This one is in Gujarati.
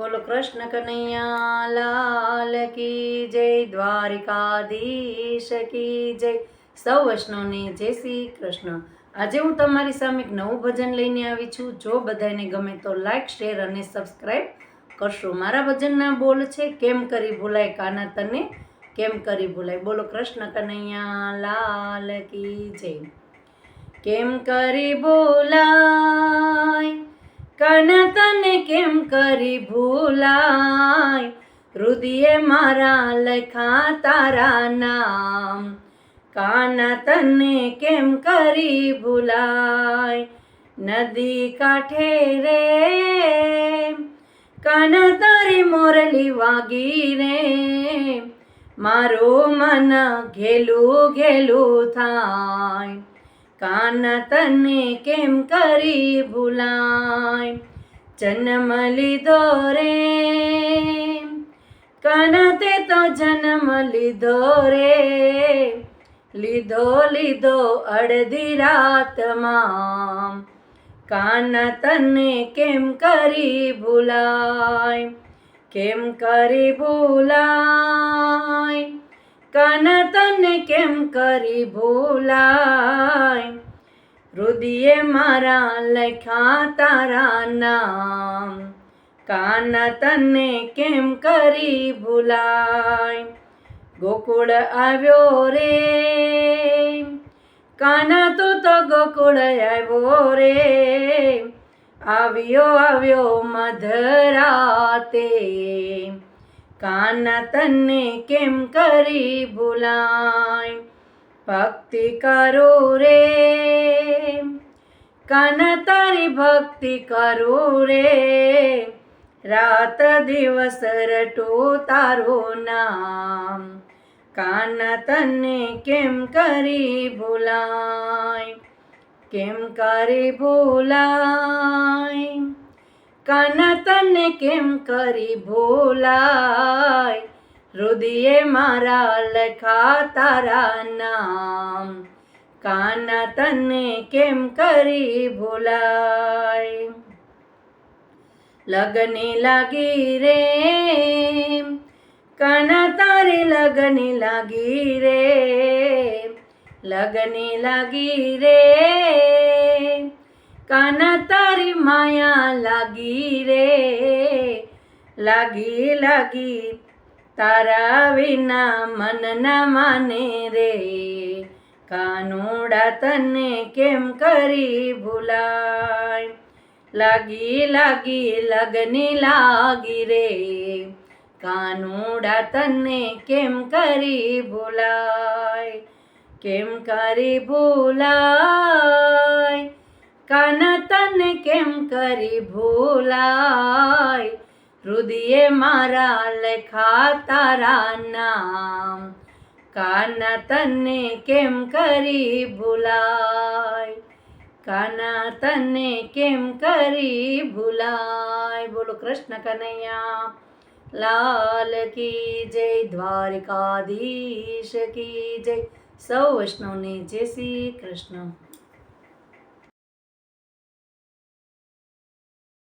બોલો કૃષ્ણ કનૈયા, લાલ કી જય, દ્વારિકાધીશ કી જય. સૌ વૈષ્ણવને જય શ્રી કૃષ્ણ. આજે હું તમારી સામે એક નવું ભજન લઈને આવી છું. જો બધાને ગમે તો લાઈક શેર અને સબસ્ક્રાઈબ કરશો. મારા ભજનના બોલ છે, કેમ કરી ભૂલાય કાના તને? કેમ કરી ભૂલાય? બોલો કૃષ્ણ કનૈયા, લાલ કી જય. કેમ કરી ભૂલાય? કન તને કેમ કરી ભૂલાય? હૃદયે મારા લખા તારા નામ. કાના તને કેમ કરી ભૂલાય? નદી કાંઠે રે. કાન તારી મોરલી વાગી રે. મારું મન ઘેલું ઘેલું થાય. કાન તને કેમ કરી ભૂલાય? જન્મ લીધો રે. કનતે તો જન્મ લીધો રે. લીધો લીધો અડધી રાતમાં. કાન તને કેમ કરી ભૂલાય? કેમ કરી ભૂલાય? કાન તને કેમ કરી ભૂલાય? હૃદયે મારા લખ્યા તારા નામ. કાન તને કેમ કરી ભૂલાય? ગોકુળ આવ્યો રે. કાના તું તો ગોકુળ આવ્યો રે. આવ્યો આવ્યો મધરાતે. કાના તને કેમ કરી ભૂલાય? ભક્તિ કરો રે. કન તારી ભક્તિ કરો રે. રાત દિવસ રટો તારું નામ. કાન તને કેમ કરી ભૂલાય? કેમ કરી ભૂલાય? કાન તને કેમ કરી ભૂલાય? હૃદયે મારા લખા તારા નામ કાન તને કેમ કરી ભૂલાય લગની લાગી રે કાના તારી લગની લાગી રે લગની લાગી રે કાના તારી માયા લાગી રે લાગી લાગી તારા વિના મન ના માને રે. કાનુડા તને કેમ કરી ભૂલાય? લાગી લાગી, લગની લાગી રે. કાનુડા તને કેમ કરી ભૂલાય? કેમ કરી ભૂલાય? કાન તને કેમ કરી ભૂલાય? હૃદયે મારા લખા તારા નામ. કાના તને કેમ કરી ભૂલાય? કાના તને કેમ કરી ભૂલાય? બોલો કૃષ્ણ કનૈયા. લાલ કી જય, દ્વારકાધીશ કી જય. સૌ વૈષ્ણવને જય શ્રી કૃષ્ણ.